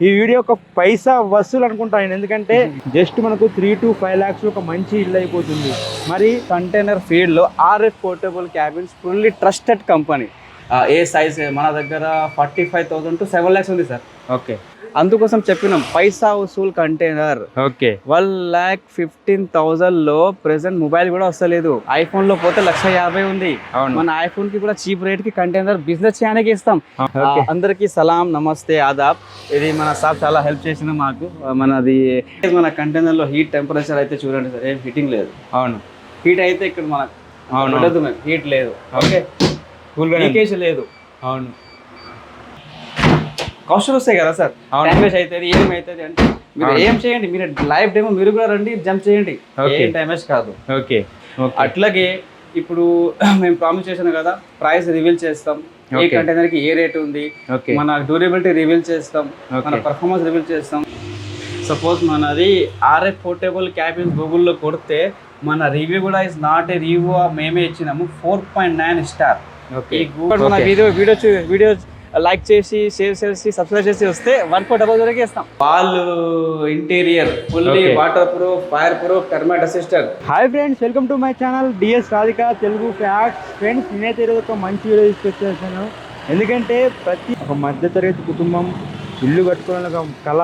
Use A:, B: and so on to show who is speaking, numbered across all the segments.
A: ఈ వీడియో ఒక పైసా వసూలు అనుకుంటాను ఎందుకంటే జస్ట్ మనకు త్రీ టు ఫైవ్ ల్యాక్స్ ఒక మంచి ఇల్లు అయిపోతుంది. మరి
B: కంటైనర్ ఫీల్డ్లో RF portable cabins fully trusted company ఏ సైజ్ మన దగ్గర forty five thousand to seven lakhs ఉంది సార్
A: ఓకే
B: అందుకోసం చెప్పినాం పైసా Vasool container.
A: Okay.
B: One lakh fifteen థౌసండ్లో present mobile కూడా వస్తలేదు. ఐఫోన్లో పోతే లక్ష యాభై ఉంది. మన ఐఫోన్కి కూడా చీప్ రేట్కి కంటైనర్ బిజినెస్ చేయడానికి ఇస్తాం. అందరికీ సలాం నమస్తే ఆదాబ్. ఇది మన సార్ చాలా హెల్ప్ చేసింది మాకు. మనది మన కంటైనర్లో హీట్ టెంపరేచర్ అయితే చూడండి సార్ ఏం హీటింగ్ లేదు.
A: అవును.
B: హీట్ అయితే ఇక్కడ మనకు
A: అవును.
B: హీట్ లేదు. ఓకే?
A: కూల్గా
B: లీకేజ్ లేదు.
A: అవును.
B: కౌశల్ వస్తాయి కదా సార్. డ్యామేజ్ అవుతుంది ఏం అవుతుంది అంటే మీరు. ఏం చేయండి మీరు లైవ్ డేమో మీరు కూడా రండి జంప్ చేయండి. ఏం డ్యామేజ్ కాదు
A: ఓకే
B: అట్లాగే ఇప్పుడు మేము ప్రామిస్ చేసాను కదా ప్రైస్ రివీల్ చేస్తాం ఏ. కంటైనర్కి ఏ రేట్ ఉంది మన డ్యూరబిలిటీ రివీల్ చేస్తాం మన. పర్ఫార్మెన్స్ రివీల్ చేస్తాం సపోజ్ మనది ఆర్ఎఫ్ పోర్టబుల్ క్యాబిన్ గూగుల్లో కొడితే మన రివ్యూ కూడా ఇస్ నాట్ ఏ రివ్యూ మేమే ఇచ్చినాము four point nine star
A: okay.
B: Video video like చేసి షేర్ చేసి సబ్స్క్రైబ్ చేసి వస్తే వన్ ఫోర్ డబల్ వరకు ఇస్తాం వాళ్ళు interior fully. Waterproof fireproof termite assistant.
A: Hi friends welcome to my channel DS Radhika Telugu facts friends నేనైతే ఈరోజు ఒక మంచి వీడియో తీసుకొచ్చేసాను. ఎందుకంటే ప్రతి ఒక మధ్యతరగతి కుటుంబం ఇల్లు కట్టుకోవాలని ఒక కళ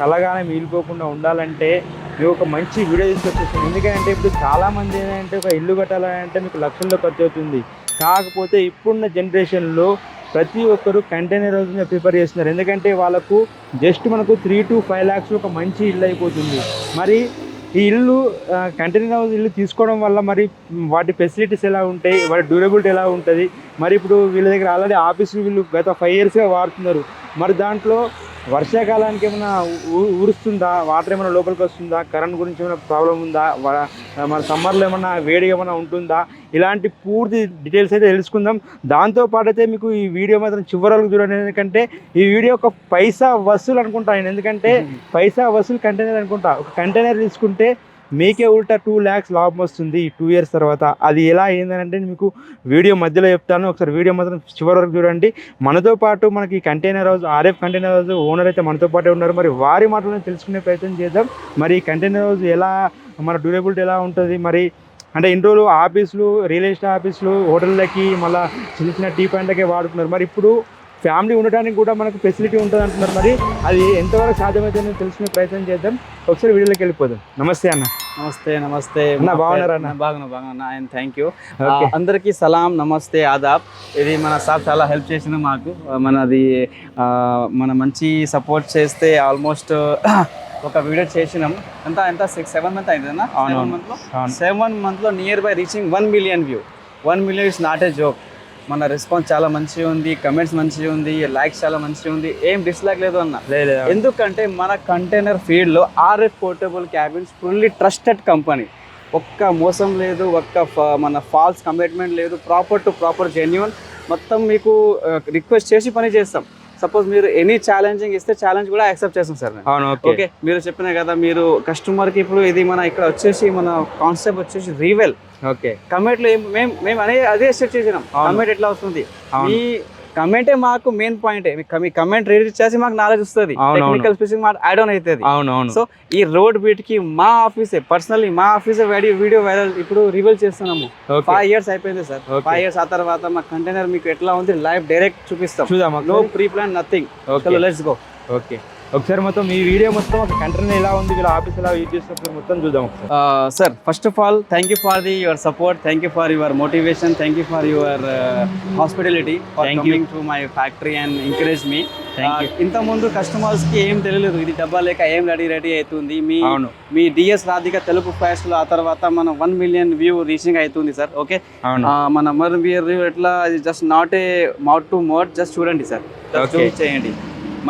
A: కలగానే మిగిలిపోకుండా ఉండాలంటే మీకు ఒక మంచి వీడియో తీసుకొచ్చేసాను. ఎందుకంటే ఇప్పుడు చాలామంది ఏంటంటే ఒక ఇల్లు కట్టాలంటే మీకు లక్షల్లో ఖర్చు అవుతుంది. కాకపోతే ఇప్పుడున్న జనరేషన్లో ప్రతి ఒక్కరు కంటైనర్ హౌస్ని ప్రిఫర్ ప్రిపేర్ చేస్తున్నారు. ఎందుకంటే వాళ్ళకు జస్ట్ మనకు త్రీ టు ఫైవ్ ల్యాక్స్ ఒక మంచి ఇల్లు అయిపోతుంది. మరి ఈ ఇల్లు కంటైనర్ హౌస్ ఇల్లు తీసుకోవడం వల్ల మరి వాటి ఫెసిలిటీస్ ఎలా ఉంటాయి వాటి డ్యూరబిలిటీ ఎలా ఉంటుంది? మరి ఇప్పుడు వీళ్ళ దగ్గర ఆల్రెడీ ఆఫీసులు వీళ్ళు గత ఫైవ్ ఇయర్స్గా వాడుతున్నారు. మరి దాంట్లో వర్షాకాలానికి ఏమైనా ఊరుస్తుందా? వాటర్ ఏమైనా లోపలికి వస్తుందా? కరెంట్ గురించి ఏమైనా ప్రాబ్లం ఉందా? మన సమ్మర్లో ఏమైనా వేడి ఏమైనా ఉంటుందా? ఇలాంటి పూర్తి డీటెయిల్స్ అయితే తెలుసుకుందాం. దాంతో పాటు అయితే మీకు ఈ వీడియో మాత్రం చివరి వరకు చూడండి. ఎందుకంటే ఈ వీడియో ఒక పైసా వసూలు అనుకుంటాను ఎందుకంటే పైసా వసూలు కంటైనర్ అనుకుంటా. ఒక కంటైనర్ తీసుకుంటే మీకే ఉల్టా టూ ల్యాక్స్ లాభం వస్తుంది టూ ఇయర్స్ తర్వాత. అది ఎలా అయిందనంటే మీకు వీడియో మధ్యలో చెప్తాను. ఒకసారి వీడియో మాత్రం చివరి వరకు చూడండి. మనతో పాటు మనకి container house RF container house owner అయితే మనతో పాటే ఉన్నారు. మరి వారి మాటలను తెలుసుకునే ప్రయత్నం చేద్దాం. మరి ఈ కంటైనర్ హౌస్ ఎలా మన డ్యూరబిలిటీ ఎలా ఉంటుంది? మరి అంటే ఇన్ని రోజులు ఆఫీసులు రియల్ ఎస్టేట్ ఆఫీసులు హోటళ్ళకి మళ్ళీ చిన్న చిన్న టీ పాయింట్లకే వాడుతున్నారు. మరి ఇప్పుడు ఫ్యామిలీ ఉండడానికి కూడా మనకు ఫెసిలిటీ ఉంటుంది అంటున్నారు మరి అది ఎంతవరకు సాధ్యమవుతుందో తెలుసుకునే ప్రయత్నం చేద్దాం. ఒకసారి వీడియోలోకి వెళ్ళిపోదాం. నమస్తే అన్న.
B: నమస్తే నమస్తే.
A: బాగున్నారా అన్న?
B: బాగున్నా బాగున్నా అండ్ థ్యాంక్ యూ. అందరికీ సలాం నమస్తే ఆదాబ్. ఇది మన సార్ చాలా హెల్ప్ చేసింది మాకు. మనది మన మంచి సపోర్ట్ చేస్తే ఆల్మోస్ట్ ఒక వీడియో చేసినాం. ఎంత ఎంత? సిక్స్ సెవెన్ మంత్ అయింది అన్న
A: అవును,
B: సెవెన్. మంత్లో. సెవెన్ మంత్లో near by reaching one million view one million is not a joke మన రెస్పాన్స్ చాలా మంచిగా ఉంది కమెంట్స్ మంచిగా ఉంది లైక్స్ చాలా మంచిగా ఉంది. ఏం డిస్లైక్ లేదు అన్న. ఎందుకంటే మన కంటైనర్ ఫీల్డ్లో RF portable cabins fully trusted company ఒక్క మోసం లేదు ఒక్క మన ఫాల్స్ కమిట్మెంట్ లేదు ప్రాపర్ టు ప్రాపర్ జెన్యున్ మొత్తం మీకు రిక్వెస్ట్ చేసి పని చేస్తాం. సపోజ్ మీరు ఎనీ ఛాలెంజింగ్ ఇస్తే ఛాలెంజ్ కూడా యాక్సెప్ట్ చేస్తాం సార్
A: అవును ఓకే.
B: మీరు చెప్పిన కదా మీరు కస్టమర్కి ఇప్పుడు ఇది మన ఇక్కడ వచ్చేసి మన కాన్సెప్ట్ వచ్చేసి రీవెల్
A: ఓకే.
B: కమెంట్లో మేము మేము అనే అదే సెట్ చేసినాం. కమెంట్ ఎట్లా వస్తుంది. మీ కమెంటే మాకు మెయిన్ పాయింట్ మీ కమెంట్ రీడ్ చేసి మాకు నాలెడ్జ్ వస్తుంది. టెక్నికల్ స్పీచింగ్ మాట ఐ డోంట్ అవుతుంది
A: అవును అవును
B: సో ఈ రోడ్ బీట్కి మా ఆఫీసే పర్సనల్లీ మా ఆఫీసే వీడియో వీడియో వైరల్ ఇప్పుడు రివీల్ చేస్తున్నాము. ఫైవ్ ఇయర్స్ అయిపోయింది సార్. ఫైవ్ ఇయర్స్ ఆ తర్వాత మా కంటైనర్ మీకు ఎట్లా ఉంది లైవ్ డైరెక్ట్ చూపిస్తాం. No pre plan nothing let's go
A: okay ఒకసారి మొత్తం ఈ వీడియో మొత్తం ఒక కంటైనర్ ఎలా ఉంది వీళ్ళ ఆఫీస్ ఎలా యూజ్ చేస్తున్నారు మొత్తం చూద్దాం
B: sir first of all thank you for the your support thank you for your motivation thank you for your hospitality
A: you.
B: Coming to my factory and encourage me
A: Thank you.
B: ఇంత ముందు కస్టమర్స్కి ఏం తెలియలేదు ఇది డబ్బా లేక ఏం రెడీ రెడీ అవుతుంది. మీ మీ డిఎస్ రాధిక తెలుగు ఫాస్ట్లో ఆ తర్వాత మన వన్ మిలియన్ వ్యూ రీచింగ్ అవుతుంది సార్ ఓకే మన వన్ వ్యూ ఎట్లా just not a mouth to mouth just చూడండి సార్. చేయండి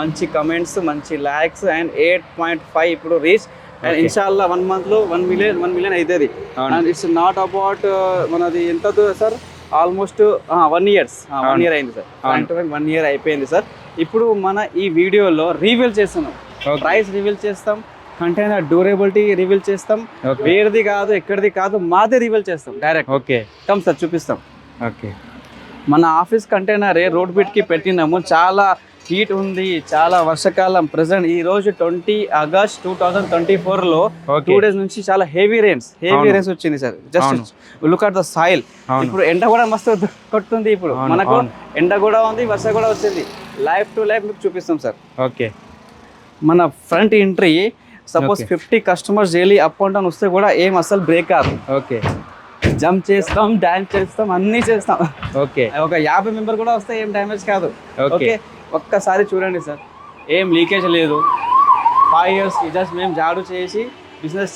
B: మంచి కమెంట్స్ మంచి likes and eight point five ఇప్పుడు రీచ్ అండ్. ఇన్షాల్లా వన్ మంత్లో వన్ మిలియన్ వన్ మిలియన్ అవుతుంది. అండ్ ఇట్స్ నాట్ అబౌట్ మనది ఎంత sir almost one years one. Year అయింది సార్. వన్ ఇయర్ అయిపోయింది సార్ ఇప్పుడు మన ఈ వీడియోలో రివీల్ చేస్తున్నాం. ప్రైస్ రివీల్ చేస్తాం. కంటైనర్ డ్యూరబిలిటీ రివీల్ చేస్తాం. వేరేది కాదు ఎక్కడిది కాదు మాదే రివీల్ చేస్తాం డైరెక్ట్
A: ఓకే
B: కమ్ సార్ చూపిస్తాం.
A: ఓకే
B: మన ఆఫీస్ కంటైనరే రోడ్ బిట్కి పెట్టినాము చాలా హీట్ ఉంది చాలా వర్షాకాలం ప్రెసెంట్ ఈ రోజు twenty August two thousand twenty
A: ఫోర్లో
B: టూ డేస్ నుంచి చాలా హెవీ రెయిన్స్ హెవీ. రెయిన్స్ వచ్చింది sir. Just look at the soil ఇప్పుడు ఎండ కూడా మస్తు కొడుతుంది ఇప్పుడు. మనకు. ఎండ కూడా ఉంది వర్ష కూడా వచ్చింది. లైఫ్ టు లైఫ్ మీకు చూపిస్తాం సార్.
A: ఓకే
B: మన front entry suppose. Fifty customers daily up and down వస్తే కూడా ఏం అసలు బ్రేక్ కాదు.
A: ఓకే
B: జంప్ చేస్తాం డాన్స్ చేస్తాం అన్నీ చేస్తాం.
A: ఓకే
B: ఒక యాభై మెంబర్ కూడా వస్తే ఏం డ్యామేజ్ కాదు.
A: ఓకే
B: ఒక్కసారి చూడండి సార్. ఏం లీకేజ్ లేదు. ఫైవ్ ఇయర్స్ జస్ట్ మేము జాడు చేసి బిజినెస్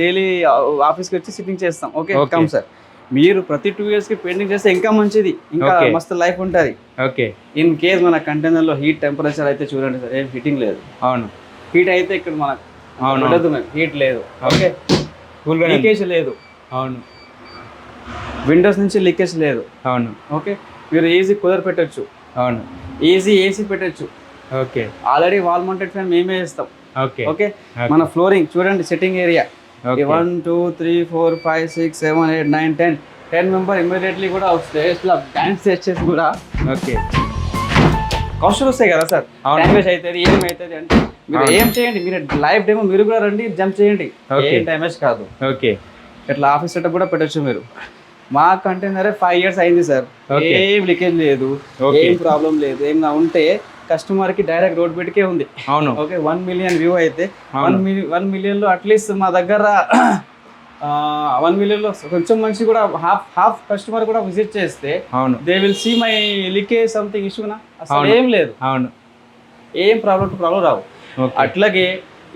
B: డైలీ ఆఫీస్కి వచ్చి సిట్టింగ్ చేస్తాం. ఓకే. కమ్ సార్ మీరు ప్రతి టూ ఇయర్స్కి పెయింటింగ్ చేస్తే ఇంకా మంచిది. ఇంకా. మస్తు లైఫ్ ఉంటుంది.
A: ఓకే
B: ఇన్ కేస్ మన కంటైనర్లో హీట్ టెంపరేచర్ అయితే చూడండి సార్. ఏం హీటింగ్ లేదు.
A: అవును.
B: హీట్ అయితే ఇక్కడ మనకు
A: అవును.
B: ఉండదు మేము హీట్ లేదు. ఓకే లీకేజ్ లేదు.
A: అవును.
B: విండోస్ నుంచి లీకేజ్ లేదు.
A: అవును.
B: ఓకే మీరు ఈజీ కూలర్ పెట్టొచ్చు
A: అవును.
B: ఈజీ ఏసీ పెట్టొచ్చు.
A: Okay.
B: Already wall mounted fan మేమే ఇస్తాం
A: ఓకే.
B: ఓకే? మన ఫ్లోరింగ్ చూడండి sitting area one two three four five six seven eight nine ten ten member immediately కూడా వస్తే ఇట్లా డాన్స్ చేసేసి కూడా.
A: ఓకే.
B: కౌశల్ వస్తాయి కదా సార్. డ్యామేజ్ అవుతుంది ఏం అవుతుంది అంటే మీరు. ఏం చేయండి మీరు లైఫ్ డేమో మీరు కూడా రండి జంప్ చేయండి. ఏం డ్యామేజ్ కాదు.
A: ఓకే.
B: ఇట్లా ఆఫీస్ సెటప్ కూడా పెట్టొచ్చు మీరు. మా కంటైనరే ఫైవ్ ఇయర్స్ అయింది సార్. ఏం లీకేజ్ లేదు. ఏం ప్రాబ్లం లేదు ఏం ఉంటే కస్టమర్కి డైరెక్ట్ రోడ్ పెట్టుకే ఉంది.
A: అవును.
B: ఓకే వన్ మిలియన్ వ్యూ అయితే. వన్ మిలియన్ వన్ మిలియన్లో అట్లీస్ట్ మా దగ్గర వన్ మిలియన్లో కొంచెం మంచి కూడా హాఫ్ హాఫ్ కస్టమర్ కూడా విజిట్ చేస్తే
A: అవును.
B: They will see my leakage something ఇష్యూనా అసలు. ఏం లేదు.
A: అవును.
B: ఏం ప్రాబ్లం ప్రాబ్లం రావు. అట్లాగే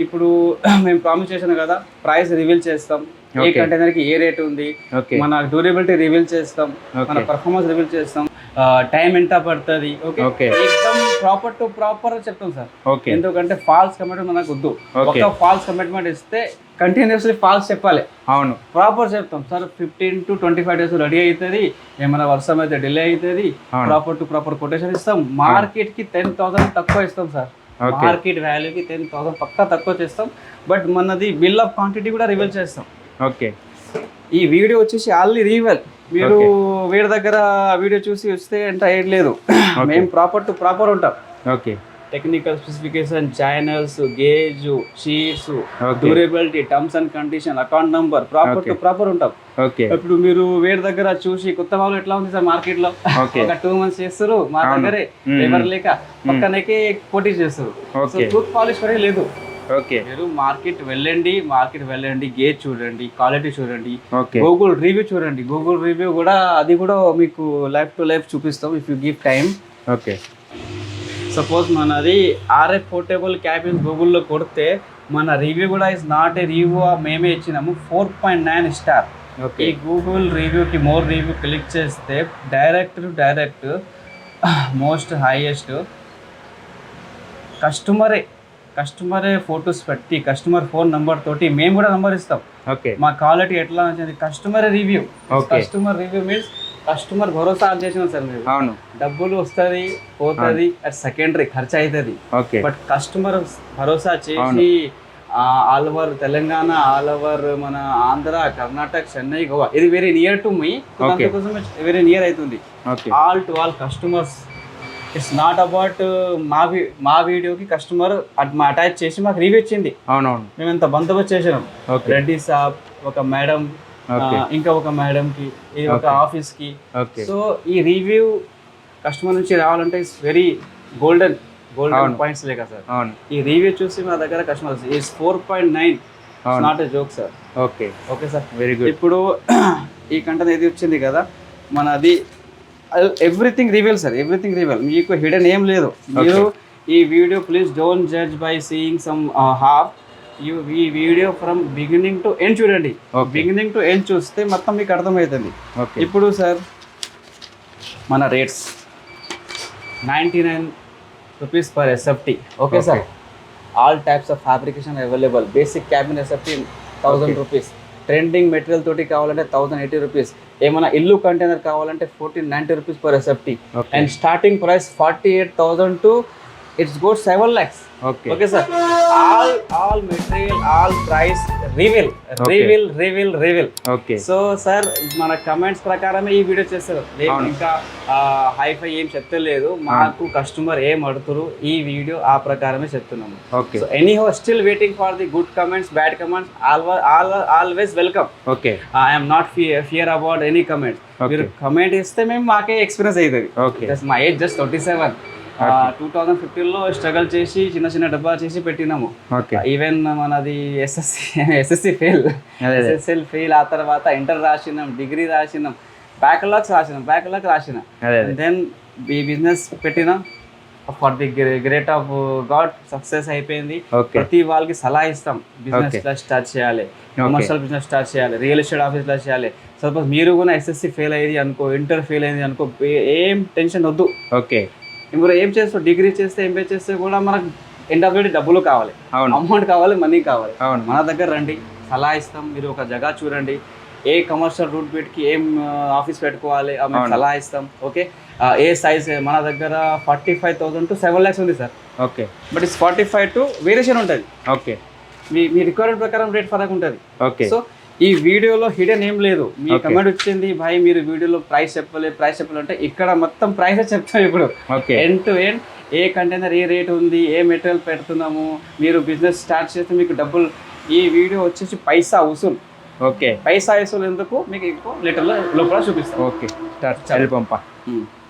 B: ఇప్పుడు మేము ప్రామిస్ చేసాను కదా ప్రైస్ రివీల్ చేస్తాం. ఏ. కంటైనర్కి ఏ రేట్ ఉంది మన డ్యూరబిలిటీ రివీల్ చేస్తాం. మన పర్ఫార్మెన్స్ రివీల్ చేస్తాం టైం ఎంత పడుతుంది ఓకే ప్రాపర్ టు ప్రాపర్ చెప్తాం సార్. ఎందుకంటే ఫాల్స్ కమిట్మెంట్ మనకు వద్దు. ఒక ఫాల్స్ కమిట్మెంట్ ఇస్తే కంటిన్యూస్లీ ఫాల్స్ చెప్పాలి.
A: అవును.
B: ప్రాపర్ చెప్తాం sir fifteen to twenty five days ready అవుతుంది ఏమైనా వర్షం అయితే డిలే అవుతుంది. ప్రాపర్ టు ప్రాపర్ కొటేషన్ ఇస్తాం. మార్కెట్కి టెన్ థౌసండ్ తక్కువ ఇస్తాం సార్. మార్కెట్ వాల్యూకి టెన్ థౌసండ్ పక్కా తక్కువ చేస్తాం. బట్ మనది బిల్ ఆఫ్ క్వాంటిటీ కూడా రివీల్ చేస్తాం.
A: ఓకే.
B: ఈ వీడియో వచ్చేసి ఆల్రెడీ రివెల్. మీరు వీడి దగ్గర వీడియో చూసి వస్తే అంటే ఏం లేదు. మేము ప్రాపర్ టు ప్రాపర్ ఉంటాం.
A: Okay.
B: Technical specification channels gauge sheets. Durability terms and condition account number proper to. Proper ఉంటాం.
A: ఓకే.
B: ఇప్పుడు మీరు వేరే దగ్గర చూసి కొత్త వాళ్ళు ఎట్లా ఉంది సార్
A: మార్కెట్లో.
B: ఒక టూ మంత్స్ చేస్తారు మా. దగ్గరే. ఎవరు లేక పక్కనకే పోటీ చేస్తారు. టూత్ పాలిష్ వరే లేదు.
A: ఓకే.
B: మీరు మార్కెట్ వెళ్ళండి మార్కెట్ వెళ్ళండి గేజ్ చూడండి క్వాలిటీ చూడండి
A: ఓకే.
B: గూగుల్ రివ్యూ చూడండి. గూగుల్ రివ్యూ కూడా అది కూడా మీకు లైఫ్ టు లైఫ్ చూపిస్తాం if you give time
A: okay.
B: Suppose మనది ఆర్ఎఫ్ పోర్టబుల్ క్యాబిన్ గూగుల్లో కొడితే మన రివ్యూ కూడా ఇస్ నాట్ ఏ రివ్యూ మేమే ఇచ్చినాము. Four point nine star
A: okay.
B: ఈ గూగుల్ రివ్యూకి మోర్ రివ్యూ క్లిక్ చేస్తే direct to direct most highest కస్టమరే కస్టమరే ఫొటోస్ పెట్టి కస్టమర్ ఫోన్ నంబర్ తోటి మేము కూడా నంబర్ ఇస్తాం.
A: ఓకే.
B: మా క్వాలిటీ ఎట్లా వచ్చింది? Customer review. Customer review means customer Bharosa on చేసిన సార్ మీరు.
A: అవును.
B: డబ్బులు వస్తుంది పోతుంది అది సెకండరీ ఖర్చు అవుతుంది
A: ఓకే.
B: బట్ కస్టమర్ భరోసా. చేసి all over Telangana all over మన ఆంధ్ర కర్ణాటక చెన్నై గోవా ఇది వెరీ నియర్ టు మీ. దానికోసం వెరీ నియర్ అవుతుంది. All to all customers it's not about మా మా వీడియోకి కస్టమర్ అటాచ్ చేసి మాకు రివ్యూ ఇచ్చింది.
A: అవునవును.
B: మేము ఎంత బందోబస్తు చేసినాం రెడ్డి సాబ్ ఒక మేడం. ఇంకా ఒక మేడం కి ఒక.
A: ఆఫీస్కి
B: సో ఈ రివ్యూ కస్టమర్ నుంచి రావాలంటే it's very golden golden. Points లేక సార్.
A: అవును.
B: ఈ రివ్యూ చూసి మా దగ్గర customers is four point nine. Not a joke sir
A: okay
B: okay sir
A: very good
B: ఇప్పుడు ఈ కంటెంట్ ఏది వచ్చింది కదా? మనది everything reveal sir everything reveal. మీకు హిడెన్ ఏం లేదు. మీరు ఈ video please don't judge by seeing some half. You ఈ video from beginning to end చూడండి. బిగినింగ్ టు ఎండ్ చూస్తే మొత్తం మీకు అర్థమవుతుంది.
A: ఓకే.
B: ఇప్పుడు సార్ మన rates. Ninety nine rupees per SFT okay sir? All types of fabrication available basic cabin SFT thousand rupees trending material తోటి కావాలంటే థౌసండ్ ఎయిటీ రూపీస్ ఏమైనా ఇల్లు కంటైనర్ కావాలంటే fourteen ninety rupees per SFT. And starting price forty eight thousand to it's got seven lakhs
A: okay
B: okay sir all all material all price reveal reveal reveal reveal
A: okay
B: so sir మన comments ప్రకారమే ఈ video చేస్తారు. ఇంకా hi-fi ఏం చెప్తలేదు. మాకు customer ఏం అడుగుతారు ఈ వీడియో ఆ ప్రకారమే చెప్తున్నాము
A: okay
B: so anyhow still waiting for the good comments bad comments always welcome
A: okay
B: I'm not fear about any comments. మీరు కమెంట్ ఇస్తే మేము మాకే ఎక్స్పీరియన్స్ అవుతుంది
A: ఓకే
B: మా age just twenty seven two thousand ఫిఫ్టీన్లో స్ట్రగల్ చేసి చిన్న చిన్న డబ్బా చేసి పెట్టినాము. ఈవెన్ మనది SSC SSC fail SSL fail ఆ తర్వాత ఇంటర్ రాసినాం డిగ్రీ రాసినాం బ్యాక్లాగ్స్ రాసినాం బ్యాక్లాగ్ రాసినాం. దెన్ ఈ బిజినెస్ పెట్టినాం. For the great of God success అయిపోయింది. ప్రతి వాళ్ళకి సలహా ఇస్తాం. బిజినెస్. ఇట్లా స్టార్ట్ చేయాలి. కమర్షియల్ బిజినెస్ స్టార్ట్ చేయాలి. రియల్ ఎస్టేట్ ఆఫీస్ ఇట్లా చేయాలి. సపోజ్ మీరు కూడా ఎస్ఎస్సి ఫెయిల్ అయ్యింది అనుకో ఇంటర్ ఫెయిల్ అయింది అనుకో ఏ- ఏం టెన్షన్ వద్దు.
A: ఓకే
B: ఇప్పుడు ఏం చేస్తావు? డిగ్రీ చేస్తే ఎంబీఏ చేస్తే కూడా మనకు ఎండ్ ఆఫ్ డబ్బులు కావాలి. అమౌంట్ కావాలి మనీ కావాలి. మన దగ్గర రండి సలహా ఇస్తాం మీరు ఒక జగా చూడండి. ఏ కమర్షియల్ రూట్ పెట్టుకి ఏం ఆఫీస్ పెట్టుకోవాలి. సలహా ఇస్తాం ఓకే? ఏ సైజ్ మన దగ్గర forty five thousand to seven lakhs ఉంది sir
A: okay.
B: But it's forty five to variation ఉంటుంది.
A: ఓకే.
B: మీ మీ రిక్వైర్మెంట్ ప్రకారం రేట్ ఫరక్ ఉంటుంది.
A: ఓకే.
B: సో ఈ వీడియోలో హిడెన్ ఏం లేదు. మీ. కమెంట్ వచ్చింది భాయ్ మీరు వీడియోలో ప్రైస్ చెప్పలేదు ప్రైస్ చెప్పలేదు అంటే ఇక్కడ మొత్తం ప్రైస్ చెప్తాం ఇప్పుడు.
A: ఓకే
B: ఎండ్ టు ఎండ్ ఏ కంటైనర్ ఏ రేట్ ఉంది ఏ మెటీరియల్ పెడుతున్నాము మీరు బిజినెస్ స్టార్ట్ చేస్తే మీకు డబ్బులు ఈ వీడియో వచ్చేసి పైసా వసూలు.
A: ఓకే
B: పైసా వసూలు ఎందుకు? మీకు ఇంకో లీటర్లో లోపల చూపిస్తాం.
A: ఓకే స్టార్ట్ చల్ పంప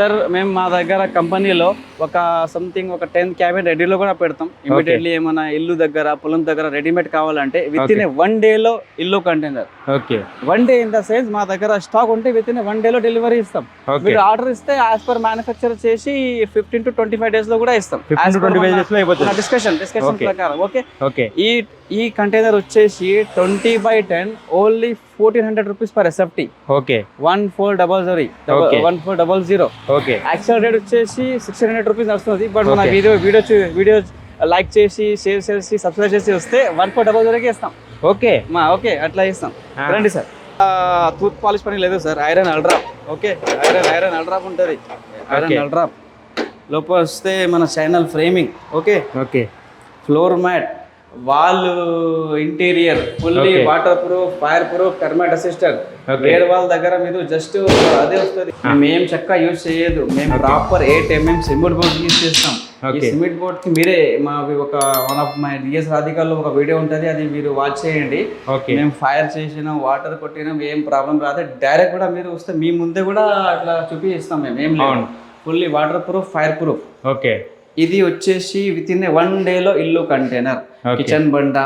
B: సార్ మేము మా దగ్గర కంపెనీలో ఒక సంథింగ్ ఒక టెన్ క్యాబిన్ రెడీలో కూడా పెడతాం. ఇమీడియట్లీ ఏమైనా ఇల్లు దగ్గర పొలం దగ్గర రెడీమేడ్ కావాలంటే విత్ ఇన్ వన్ డేలో ఇల్లు container
A: okay
B: one day in the sense మా దగ్గర స్టాక్ ఉంటే విత్ ఇన్ వన్ డేలో డెలివరీ ఇస్తాం. మీరు ఆర్డర్ ఇస్తే యాజ్ పర్ మ్యానుఫ్యాక్చర్ చేసి ఫిఫ్టీన్ టు ట్వంటీ ఫైవ్ డేస్లో కూడా ఇస్తాం. Discussion discussion. ప్రకారం ఓకే
A: ఓకే
B: ఈ ఈ కంటైనర్ వచ్చేసి twenty by ten only fourteen hundred rupees per SFT
A: okay
B: one four double zero. One four double zero
A: okay
B: actual rate వచ్చేసి sixteen hundred rupees వస్తుంది but మన. వీడియో వీడియో వీడియో లైక్ చేసి share చేసి subscribe చేసి వస్తే one four double జీరోకి ఇస్తాం.
A: Okay
B: మా ఓకే అట్లా ఇస్తాం
A: Ah.
B: రండి సార్. టూత్ పాలిష్ పని లేదు sir. Iron aldrop okay iron iron aldrop ఉంటుంది. ఐరన్. అల్డ్రాప్ లోపల వస్తే మన channel framing okay
A: okay
B: floor mat wall interior fully. Water proof fire proof termite
A: Okay.
B: వేరే వాళ్ళ దగ్గర మీరు జస్ట్ అదే వస్తుంది. మేము ఏం చెక్క యూజ్ చేయదు. మేము proper eight MM cement board use చేస్తాం. ఈ. సిమెంట్ బోర్డ్కి మీరే మా ఒక వన్ ఆఫ్ మై డిఎస్ రాధికాలో ఒక వీడియో ఉంటుంది అది మీరు వాచ్ చేయండి. మేము ఫైర్ చేసినాం వాటర్ కొట్టినాం ఏం ప్రాబ్లం రాదు. డైరెక్ట్ కూడా మీరు వస్తే మీ ముందే కూడా అట్లా చూపిస్తాం మేము. ఏం లేదు. Fully water proof fire proof
A: okay
B: ఇది వచ్చేసి విత్ ఇన్ వన్ డేలో ఇల్లు కంటైనర్. కిచెన్ బండ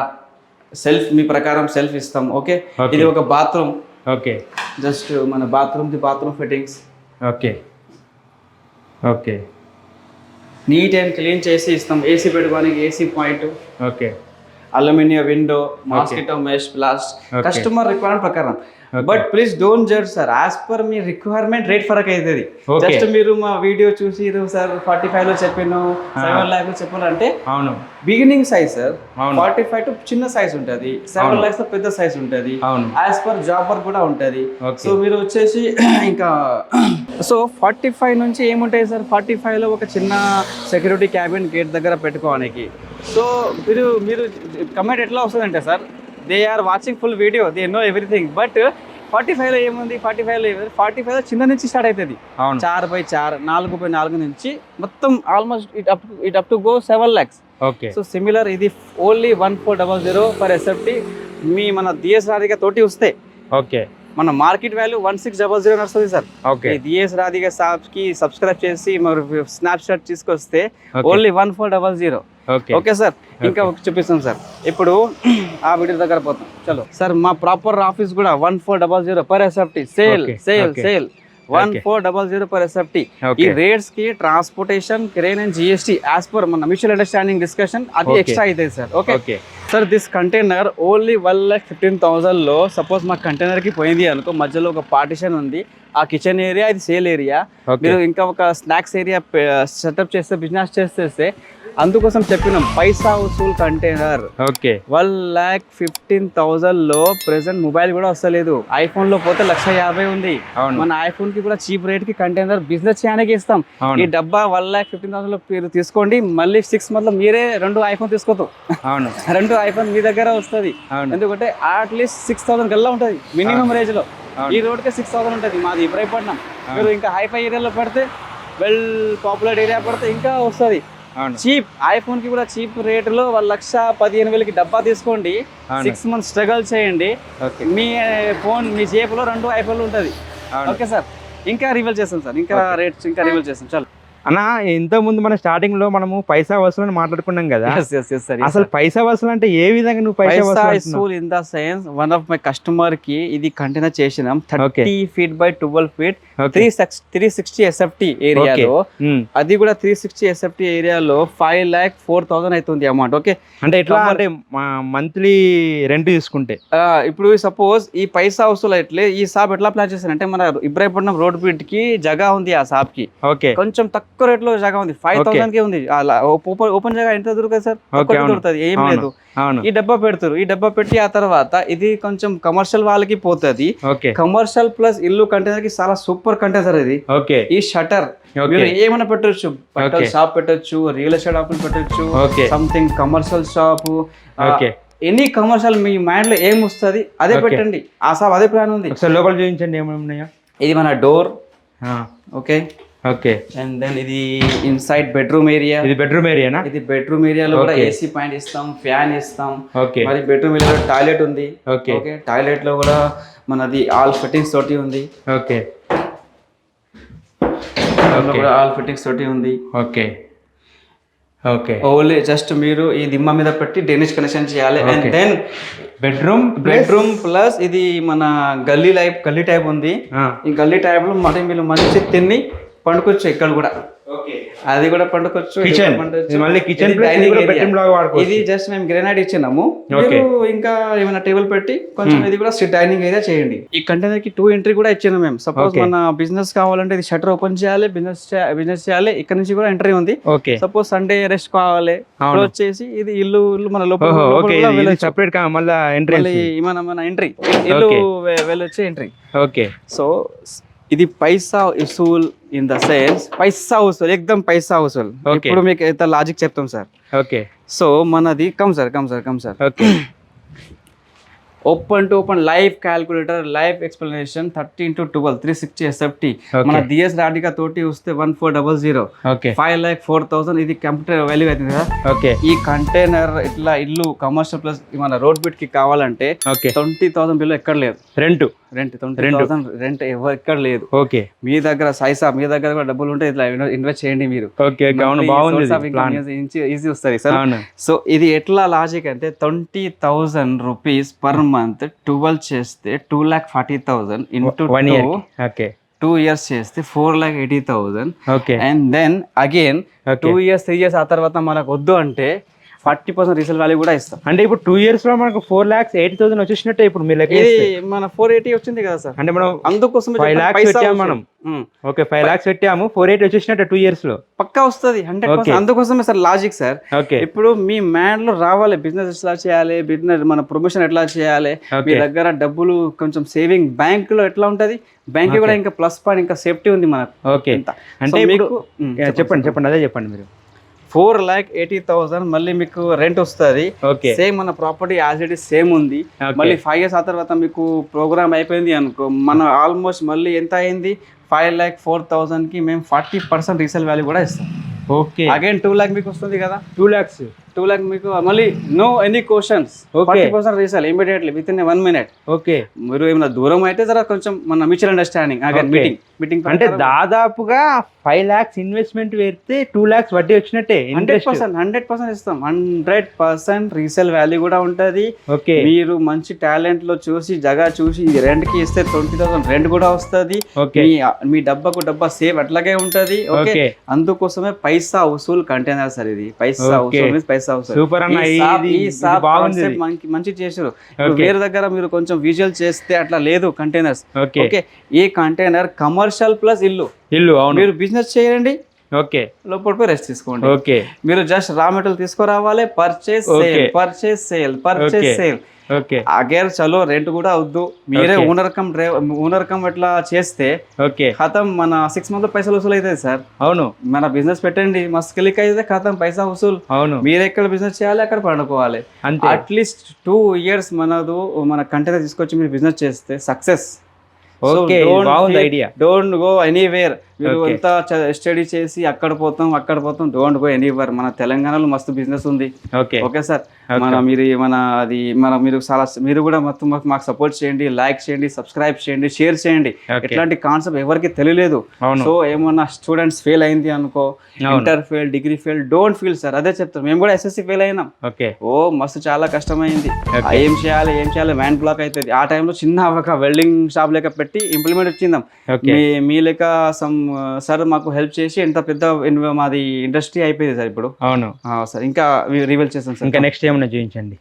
B: సెల్ఫ్ మీ ప్రకారం సెల్ఫ్ ఇస్తాం ఓకే. ఇది ఒక బాత్రూమ్.
A: ఓకే
B: జస్ట్ మన bathroom the bathroom fittings.
A: Okay okay
B: neat and clean చేసి ఇస్తాం ఏసీ పెట్టుకోవడానికి AC point.
A: Okay
B: aluminium window mosquito mesh ప్లాస్ట్. Customer requirement ప్రకారం. But please don't judge sir as per me requirement rate ఫరక్ అవుతుంది. Just మీరు మా video చూసి sir forty ఫైవ్లో చెప్పాను సెవెన్ ల్యాక్లో చెప్పాను అంటే
A: అవును.
B: Beginning size sir. Forty five to చిన్న సైజ్ ఉంటుంది. సెవెన్. ల్యాక్స్ పెద్ద సైజ్ ఉంటుంది. యాజ్ పర్ జాబర్ కూడా ఉంటుంది. సో మీరు వచ్చేసి ఇంకా సో ఫార్టీ ఫైవ్ నుంచి ఏముంటాయి సార్ ఫార్టీ ఫైవ్లో ఒక చిన్న సెక్యూరిటీ క్యాబిన్ గేట్ దగ్గర పెట్టుకోవడానికి. సో మీరు మీరు కమెంట్ ఎట్లా వస్తుందంటే sir they are watching full video they know everything but forty ఫైవ్లో ఏముంది? ఫార్టీ ఫైవ్లో ఏముంది? ఫార్టీ ఫైవ్లో చిన్న నుంచి స్టార్ట్ అవుతుంది చార్ బై చార్ నాలుగు బై నాలుగు నుంచి మొత్తం almost it up it up to go seven lakhs
A: okay.
B: So similar ఇది only one four double zero per SFT మీ మన డిఎస్ రాధిక తోటి వస్తే.
A: ఓకే.
B: మన market value one six double zero నడుస్తుంది సార్.
A: ఓకే.
B: రాధిక సాబ్స్కి సబ్స్క్రైబ్ చేసి మరి స్నాప్ షాట్ తీసుకొస్తే. Only one four double zero
A: okay.
B: Sir. ఇంకా ఒక చూపిస్తాం సార్. ఇప్పుడు ఆ వీడియో దగ్గర పోతాం. చలో. సార్ మా ప్రాపర్ ఆఫీస్ కూడా one four double zero per SFT sale sale. Sale one. Four double zero per SFT ఈ రేట్స్కి transportation crane and GST as per మన మ్యూచువల్ అండర్స్టాండింగ్ డిస్కషన్ అది. ఎక్స్ట్రా అవుతుంది sir okay sir this container only one lakh fifteen థౌసండ్లో suppose మా కంటైనర్కి పోయింది అనుకో మధ్యలో ఒక పార్టిషన్ ఉంది ఆ కిచెన్ ఏరియా ఇది సేల్ ఏరియా మీరు ఇంకా ఒక స్నాక్స్ ఏరియా సెటప్ చేస్తే బిజినెస్ చేస్తే అందుకోసం చెప్పినాం పైసా Vasool container.
A: Okay.
B: One lakh fifteen థౌజండ్లో ప్రెసెంట్ మొబైల్ కూడా వస్తలేదు. ఐఫోన్లో పోతే లక్ష యాభై ఉంది. మన ఐఫోన్కి కూడా చీప్ రేట్కి కంటైనర్ బిజినెస్ చేయడానికి ఇస్తాం. ఈ డబ్బా వన్ ల్యాక్ ఫిఫ్టీన్ థౌసండ్లో మీరు తీసుకోండి. మళ్ళీ సిక్స్ మంత్లో మీరే రెండు ఐఫోన్ తీసుకోతాం
A: అవును.
B: రెండు ఐఫోన్ మీ దగ్గర వస్తుంది. ఎందుకంటే అట్లీస్ట్ సిక్స్ థౌసండ్ కల్లా ఉంటుంది. మినిమం
A: రేంజ్లో.
B: ఈ రోడ్కే సిక్స్ థౌసండ్ ఉంటుంది. మాది ఇబ్రాహీపట్నం మీరు ఇంకా హైఫై ఏరియాలో పడితే వెల్ పాపులర్ ఏరియా పడితే ఇంకా వస్తుంది. చీప్ ఐఫోన్కి కూడా చీప్ రేటులో వాళ్ళ లక్ష పదిహేను వేలకి డబ్బా తీసుకోండి. సిక్స్ మంత్స్ స్ట్రగల్ చేయండి. మీ ఫోన్ మీ జేబులో రెండు ఐఫోన్ ఉంటుంది. Okay sir. ఇంకా రివీల్ చేస్తాం సార్. ఇంకా రేట్స్ ఇంకా రివీల్ చేస్తాం. చాలు.
A: అన్న ఇంత ముందు మన స్టార్టింగ్లో మనము పైసా వసూలు అని మాట్లాడుకున్నాం కదా. అసలు పైసా వసూలు అంటే ఏ విధంగా నువ్వు పైసా వసూలు
B: in the sense one of my కస్టమర్కి ఇది కంటైనర్ చేసినాం. Thirty feet by twelve feet three six three sixty SFT ఏరియాలో. అది కూడా త్రీ సిక్స్టీ ఎస్ఎఫ్టీ ఏరియాలో ఫైవ్ ల్యాక్ ఫోర్ థౌసండ్ అవుతుంది అమౌంట్ ఓకే
A: అంటే ఎట్లా అంటే మంత్లీ రెంట్ తీసుకుంటే.
B: ఇప్పుడు సపోజ్ ఈ పైసా వసూలు ఎట్లే ఈ షాప్ ఎట్లా ప్లాన్ చేశారు అంటే మన ఇబ్రాహీపట్నం రోడ్ బిట్కి జగా ఉంది ఆ షాప్కి.
A: ఓకే
B: కొంచెం తక్కువ రేట్లో జగా ఉంది. ఫైవ్. థౌసండ్కి ఉంది. ఓపెన్ జగా ఎంత దొరుకుతుంది సార్. దొరుకుతుంది. ఏం. లేదు. ఈ డబ్బా పెడతారు. ఈ డబ్బా పెట్టి ఆ తర్వాత ఇది కొంచెం కమర్షియల్ వాళ్ళకి పోతుంది. కమర్షియల్ ప్లస్ ఇల్లు కంటైనర్కి చాలా సూపర్ కంటైనర్ ఇది. ఈ షటర్ మీరు ఏమైనా పెట్టొచ్చు? బట్టల. షాప్ పెట్టొచ్చు రియల్ ఎస్టేట్ షాప్ పెట్టొచ్చు something commercial shop any commercial మీ మైండ్లో ఏం వస్తుంది అదే. పెట్టండి. ఆ షాప్ అదే ప్లాన్ ఉంది.
A: లోపల చూపించండి ఏమేమి ఉన్నాయో.
B: ఇది మన door okay.
A: Okay.
B: And then ఇది ఇన్సైడ్ బెడ్రూమ్ ఏరియా
A: ఇది బెడ్రూమ్ ఏరియానా
B: ఇది బెడ్రూమ్ ఏరియాలో కూడా. ఏసీ పాయింట్ ఇస్తాం ఫ్యాన్ ఇస్తాం.
A: ఓకే.
B: మరి బెడ్రూమ్ ఏరియాలో టాయిలెట్ ఉంది.
A: ఓకే.
B: ఓకే. టాయిలెట్లో కూడా మనది ఆల్ ఫిట్టింగ్స్ తోటి ఉంది.
A: ఓకే.
B: కూడా ఆల్ ఫిట్టింగ్స్ తోటి ఉంది.
A: ఓకే. ఓకే.
B: ఓన్లీ జస్ట్ మీరు ఈ దిమ్మ మీద పెట్టి డ్రైనేజ్ కనెక్షన్ చేయాలి. And. Then
A: bedroom
B: bedroom plus ఇది మన గల్లీ లైఫ్ గల్లీ టైప్ ఉంది. ఈ గల్లీ టైప్లో మరి మీరు మంచి తిని పండుకోవచ్చు ఇక్కడ కూడా.
A: ఓకే.
B: అది కూడా పండుకోవచ్చు
A: మళ్ళీ కిచెన్
B: ఇది జస్ట్ మేము గ్రెనైడ్ ఇచ్చినాము. మీరు ఇంకా ఏమైనా టేబుల్ పెట్టి కొంచెం ఇది కూడా డైనింగ్ ఏరియా చేయండి. ఈ కంటైనర్కి టూ ఎంట్రీ కూడా ఇచ్చినాం మేము. సపోజ్. మన బిజినెస్ కావాలంటే ఇది షటర్ ఓపెన్ చేయాలి బిజినెస్ బిజినెస్ చేయాలి ఇక్కడ నుంచి కూడా ఎంట్రీ ఉంది.
A: ఓకే
B: సపోజ్ సండే రెస్ట్ కావాలి
A: అవును.
B: క్లోజ్ చేసి ఇది ఇల్లు ఇల్లు మన లోపల.
A: సెపరేట్ మళ్ళీ ఎంట్రీ
B: మన మన ఎంట్రీ ఇల్లు వెళ్ళొచ్చే ఎంట్రీ
A: ఓకే
B: సో ఇది పైసా వసూల్ ఇన్ ద సెన్స్. పైసా వసూల్ ఎక్దమ్ పైసా వసూల్. ఇప్పుడు మీకు ఎంత లాజిక్ చెప్తాం సార్.
A: ఓకే.
B: సో మనది come sir come sir come sir
A: okay.
B: Open to open live calculator live explanation thirteen to twelve three sixty SFT మన డిఎస్ రాడికా తోటి వస్తే one four double zero
A: okay
B: five lakh four thousand ఇది computer value అవుతుంది కదా?
A: Okay
B: ఈ container ఇట్లా ఇల్లు commercial plus మన రోడ్ బిట్కి కావాలంటే
A: ఓకే
B: ట్వంటీ థౌసండ్ బిల్ ఎక్కడ లేదు.
A: Rent
B: rent twenty. Thousand rent ఎవరు ఎక్కడ లేదు.
A: ఓకే
B: మీ దగ్గర సైసా మీ దగ్గర కూడా డబ్బులు ఉంటే ఇట్లా ఇన్వెస్ట్ చేయండి మీరు.
A: ఓకే
B: ఈజీ వస్తుంది సార్ సో ఇది ఎట్లా లాజిక్ అంటే twenty thousand rupees per month twelve చేస్తే two lakh forty thousand into
A: one year okay
B: two years చేస్తే four lakh eighty thousand
A: okay
B: and then again two years three years ఆ తర్వాత మనకు వద్దు అంటే ఫార్టీ పర్సెంట్ రీసేల్ వాల్యూ కూడా ఇస్తాం.
A: అంటే ఇప్పుడు టూ ఇయర్స్లో మనకు ఫోర్ లాక్స్ ఎయిటీ థౌసండ్ వచ్చేసినట్టే ఇప్పుడు మీరు లెక్క.
B: మన ఫోర్ ఎయిటీ వచ్చింది కదా సార్.
A: అంటే మనం
B: అందుకోసం
A: ఫైవ్ లాక్స్ పెట్టాము మనం. ఓకే ఫైవ్ లాక్స్ పెట్టాము ఫోర్ ఎయిట్ వచ్చేసినట్టు టూ ఇయర్స్లో.
B: పక్కా వస్తుంది హండ్రెడ్
A: Okay.
B: అందుకోసమే సార్ లాజిక్ సార్.
A: ఓకే.
B: ఇప్పుడు మీ మ్యాన్లో రావాలి బిజినెస్ ఎట్లా చేయాలి బిజినెస్ మన ప్రమోషన్ ఎట్లా చేయాలి మీ దగ్గర డబ్బులు కొంచెం సేవింగ్ బ్యాంక్లో ఎట్లా ఉంటది? బ్యాంక్ కూడా ఇంకా ప్లస్ పాయింట్ ఇంకా సేఫ్టీ ఉంది మనకు.
A: ఓకే. అంటే
B: మీకు
A: చెప్పండి చెప్పండి అదే చెప్పండి మీరు.
B: ఫోర్ ల్యాక్ ఎయిటీ థౌసండ్ మళ్ళీ మీకు రెంట్ వస్తుంది.
A: ఓకే
B: సేమ్ మన property as it is same ఉంది. మళ్ళీ ఫైవ్ ఇయర్స్ ఆ తర్వాత మీకు ప్రోగ్రామ్ అయిపోయింది అనుకో మన ఆల్మోస్ట్ మళ్ళీ ఎంత అయింది? ఫైవ్ ల్యాక్ ఫోర్ థౌసండ్కి మేము ఫార్టీ పర్సెంట్ రీసేల్ వాల్యూ కూడా ఇస్తాం.
A: ఓకే
B: అగైన్ టూ ల్యాక్ మీకు వస్తుంది కదా?
A: టూ లాక్స్
B: టూ ల్యాక్ మీకు మళ్ళీ no any questions. Forty percent resale immediately with in one minute
A: okay
B: మీరు ఏమైనా దూరం అయితే జర కొంచెం మన mutual understanding again. Meeting meeting
A: అంటే దాదాపుగా ఫైవ్ లాక్స్ ఇన్వెస్ట్మెంట్ పెడితే టూ లాక్స్ వడ్డీ వచ్చినట్టే
B: హండ్రెడ్ పర్సెంట్ హండ్రెడ్ పర్సెంట్ ఇస్తాం. హండ్రెడ్ పర్సెంట్ రీసేల్ వాల్యూ కూడా ఉంటుంది.
A: ఓకే
B: మీరు మంచి టాలెంట్లో చూసి జగా చూసి రెంట్కి ఇస్తే ట్వంటీ థౌసండ్ రెంట్ కూడా వస్తుంది. మీ మీ డబ్బాకు డబ్బా సేవ్ అట్లాగే ఉంటది. ఓకే అందుకోసమే పైసా వసూల్ కంటైనర్ సార్ ఇది. పైసా. వసూల్ పైసా వసూల్
A: సూపర్ అన్న
B: ఈ
A: బాగుంది
B: మంచి చేశారు. వేరే దగ్గర మీరు కొంచెం విజువల్ చేస్తే అట్లా లేదు కంటైనర్స్
A: ఓకే
B: ఈ కంటైనర్ కమర్షియల్ ప్లస్ ఇల్లు.
A: ఇల్లు అవును.
B: మీరు బిజినెస్ చేయండి.
A: ఓకే
B: లోపల పోయి రెస్ట్ తీసుకోండి.
A: ఓకే
B: మీరు జస్ట్ రా మెటీరియల్ తీసుకురావాలి purchase sale. Purchase sale purchase. Sale
A: okay.
B: అగేర్ చలో రెంట్ కూడా అవద్దు. మీరే. Owner cum driver owner cum ఎట్లా చేస్తే
A: ఓకే.
B: ఖతం మన సిక్స్ మంత్ పైసలు వసూలు అవుతుంది సార్.
A: అవును.
B: మన బిజినెస్ పెట్టండి. మస్తు క్లిక్ అయితే ఖతం పైసా వసూలు.
A: అవును.
B: మీరు ఎక్కడ బిజినెస్ చేయాలి అక్కడ పండుకోవాలి.
A: అంతే.
B: అట్లీస్ట్ టూ ఇయర్స్ మనదు మన కంటెంట్ తీసుకొచ్చి మీరు బిజినెస్ చేస్తే సక్సెస్
A: ఓకే బాగుంది ఐడియా
B: డోంట్ గో ఎనీవేర్ మీరు. ఎంత స్టడీ చేసి అక్కడ పోతాం అక్కడ పోతాం డోంట్ గో ఎనీవేర్ మన తెలంగాణలో మస్తు బిజినెస్ ఉంది.
A: Okay
B: okay sir. మన మీరు మన అది మన మీరు చాలా మీరు కూడా మొత్తం మాకు- మాకు సపోర్ట్ చేయండి లైక్ చేయండి సబ్స్క్రైబ్ చేయండి షేర్ చేయండి. ఎట్లాంటి కాన్సెప్ట్ ఎవరికి తెలియలేదు. సో ఏమన్నా స్టూడెంట్స్ ఫెయిల్ అయింది అనుకో. Inter fail degree fail don't feel sir అదే చెప్తారు మేము కూడా ఎస్ఎస్సి ఫెయిల్ అయినాం.
A: ఓకే
B: ఓ మస్తు చాలా కష్టమైంది. ఏం చేయాలి ఏం చేయాలి? మ్యాన్ బ్లాక్ అవుతుంది. ఆ టైంలో చిన్న ఒక వెల్డింగ్ షాప్ లెక్క పెట్టి ఇంప్లిమెంట్ వచ్చిందాం మీ మీ లెక్క సమ్ సార్ మాకు హెల్ప్ చేసి ఎంత పెద్ద మాది ఇండస్ట్రీ అయిపోయింది సార్ ఇప్పుడు.
A: అవును.
B: సార్ ఇంకా రివీల్ చేస్తాం సార్
A: ఇంకా నెక్స్ట్ ఏమన్నా చూపించండి.